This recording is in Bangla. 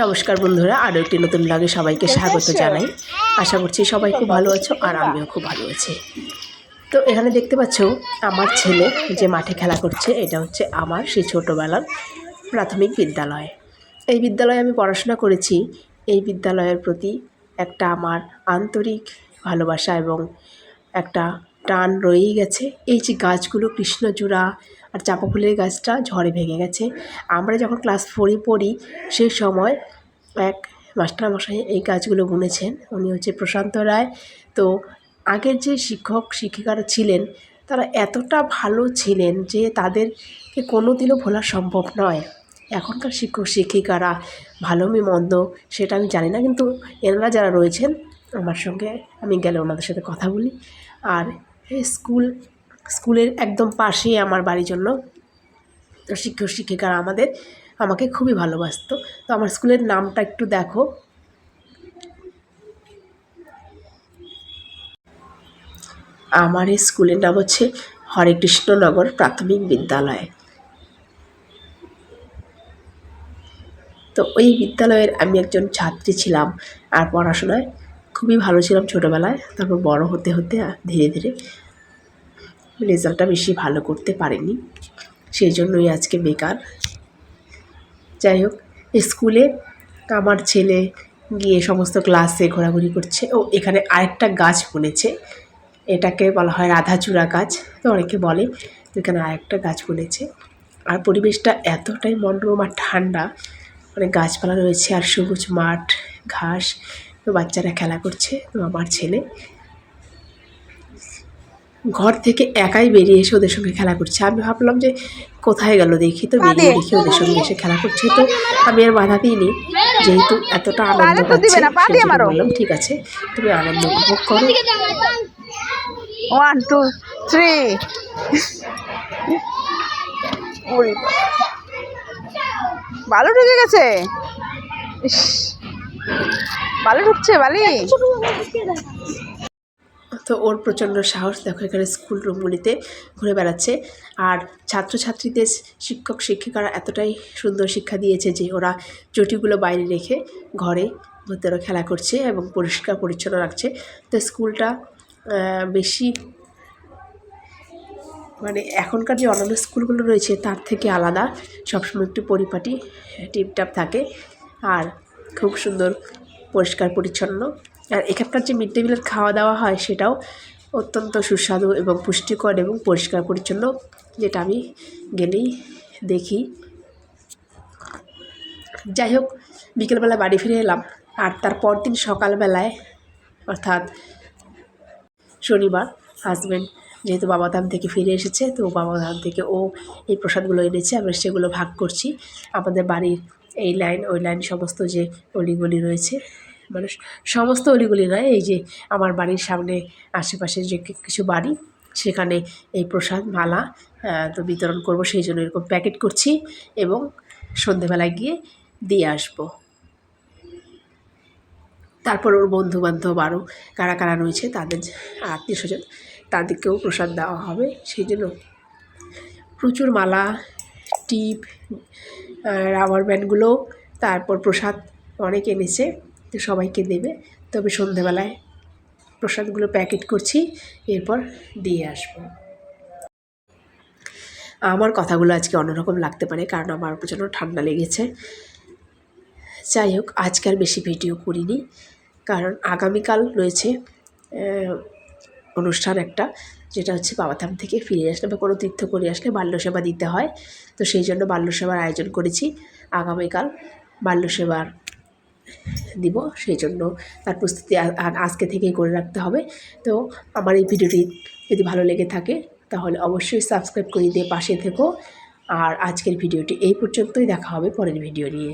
নমস্কার বন্ধুরা আরও একটি নতুন ব্লগে সবাইকে স্বাগত জানাই। আশা করছি সবাই খুব ভালো আছো আর আমিও খুব ভালো আছি। তো এখানে দেখতে পাচ্ছ আমার ছেলে যে মাঠে খেলা করছে এটা হচ্ছে আমার সেই ছোটোবেলার প্রাথমিক বিদ্যালয়। এই বিদ্যালয়ে আমি পড়াশোনা করেছি। এই বিদ্যালয়ের প্রতি একটা আমার আন্তরিক ভালোবাসা এবং একটা টান রয়েই গেছে। এই যে গাছগুলো কৃষ্ণচূড়া আর চাঁপা ফুলের গাছটা ঝড়ে ভেঙে গেছে। আমরা যখন ক্লাস ফোরে পড়ি সেই সময় এক মাস্টারমশাই এই গাছগুলো বুনেছেন। উনি হচ্ছে প্রশান্ত রায়। তো আগের যে শিক্ষক, শিক্ষিকারা ছিলেন, তারা এতটা ভালো ছিলেন যে তাদেরকে কোনো দিনও ভোলা সম্ভব নয়। এখনকার শিক্ষক, শিক্ষিকারা ভালো মি মন্দ সেটা আমি জানি না, কিন্তু এনারা যারা রয়েছেন, আমার সঙ্গে আমি গেলে ওনাদের সাথে কথা বলি। আর স্কুল, স্কুলের একদম পাশেই আমার বাড়ির জন্য শিক্ষক, শিক্ষিকারা আমাদের, আমাকে খুবই ভালোবাসতো। তো আমার স্কুলের নামটা একটু দেখো। আমার এই স্কুলের নাম হচ্ছে হরে কৃষ্ণনগর প্রাথমিক বিদ্যালয়। তো ওই বিদ্যালয়ের আমি একজন ছাত্রী ছিলাম আর পড়াশোনায় খুবই ভালো ছিলাম ছোটোবেলায়। তারপর বড় হতে হতে ধীরে ধীরে রেজাল্টটা বেশি ভালো করতে পারিনি। সেই জন্যই আজকে বেকার। যাই হোক স্কুলে আমার ছেলে গিয়ে সমস্ত ক্লাসে ঘোরাঘুরি করছে। ও এখানে আরেকটা গাছ বনেছে। এটাকে বলা হয় রাধাচূড়া গাছ। তো অনেকে বলে এখানে আরেকটা গাছ বনেছে। আর পরিবেশটা এতটাই মনোরম আর ঠান্ডা। মানে গাছপালা রয়েছে আর সবুজ মাঠ, ঘাস। তো বাচ্চারা খেলা করছে তো আমার ছেলে। ঘর থেকে একাই বেরিয়ে এসে ওদের সঙ্গে খেলা করছে। আমি ভাবলাম যে কোথায় গেল দেখি তো বেরিয়ে দেখি ওদের সঙ্গে এসে খেলা করছে। তো আমি আর বাধা দিইনি। যেহেতু এতটা আনন্দ পাচ্ছে বললাম ঠিক আছে তুমি আনন্দ উপভোগ করো। ওয়ান টু থ্রি ভালো ঢুকে গেছে। ইস। বালু ঢুকছে, বালি। তো ওর প্রচণ্ড সাহস, দেখো এখানে স্কুল রুমগুলিতে ঘুরে বেড়াচ্ছে। আর ছাত্রছাত্রীদের শিক্ষক, শিক্ষিকারা এতটাই সুন্দর শিক্ষা দিয়েছে যে ওরা চটিগুলো বাইরে রেখে ঘরে ভেতরে খেলা করছে এবং পরিষ্কার, পরিচ্ছন্ন রাখছে। তো স্কুলটা বেশি মানে এখনকার যে অন্যান্য স্কুলগুলো রয়েছে, তার থেকে আলাদা। সবসময় একটু পরিপাটি, টিপটাপ থাকে। আর খুব সুন্দর, পরিষ্কার, পরিচ্ছন্ন। আর এখানকার যে মিড ডে মিলের খাওয়া দাওয়া হয় সেটাও অত্যন্ত সুস্বাদু এবং পুষ্টিকর এবং পরিষ্কার, পরিচ্ছন্ন, যেটা আমি গেলেই দেখি। যাই হোক, বিকেলবেলা বাড়ি ফিরে এলাম আর তার পরদিন সকালবেলায়, অর্থাৎ শনিবার হাজব্যান্ড যেহেতু বাবাধাম থেকে ফিরে এসেছে, তো বাবাধাম থেকে ও এই প্রসাদগুলো এনেছে, আমরা সেগুলো ভাগ করছি। আমাদের বাড়ির এই লাইন, ওই লাইন সমস্ত যে অলিগলি রয়েছে মানে সমস্ত অলিগলি নয়, এই যে আমার বাড়ির সামনে আশেপাশে যে কিছু বাড়ি, সেখানে এই প্রসাদ, মালা তো বিতরণ করব, সেই জন্য এরকম প্যাকেট করছি এবং সন্ধেবেলায় গিয়ে দিয়ে আসব। তারপর ওর বন্ধু বান্ধব আরও কারা কারা রয়েছে, তাদের আত্মীয় স্বজন, তাদেরকেও প্রসাদ দেওয়া হবে, সেই জন্য প্রচুর মালা টিপ রাবার ব্যান্ডগুলো তারপর প্রসাদ অনেক এনেছে, তো সবাইকে দেবে। তবে সন্ধেবেলায় প্রসাদগুলো প্যাকেট করছি, এরপর দিয়ে আসব। আমার কথাগুলো আজকে অন্যরকম লাগতে পারে, কারণ আমার প্রচণ্ড ঠান্ডা লেগেছে। যাই হোক, আজকে আর বেশি ভিডিও করিনি, কারণ আগামীকাল রয়েছে অনুষ্ঠান একটা, যেটা হচ্ছে বাবাধাম থেকে ফিরে আসলে বা কোনো তীর্থ করে আসলে বাল্যসেবা দিতে হয়। তো সেই জন্য বাল্যসেবার আয়োজন করেছি। আগামীকাল বাল্যসেবার দিব, সেই জন্য তার প্রস্তুতি আজকে থেকেই করে রাখতে হবে। তো আমার এই ভিডিওটি যদি ভালো লেগে থাকে, তাহলে অবশ্যই সাবস্ক্রাইব করে দিয়ে পাশে থেকো। আর আজকের ভিডিওটি এই পর্যন্তই, দেখা হবে পরের ভিডিও নিয়ে।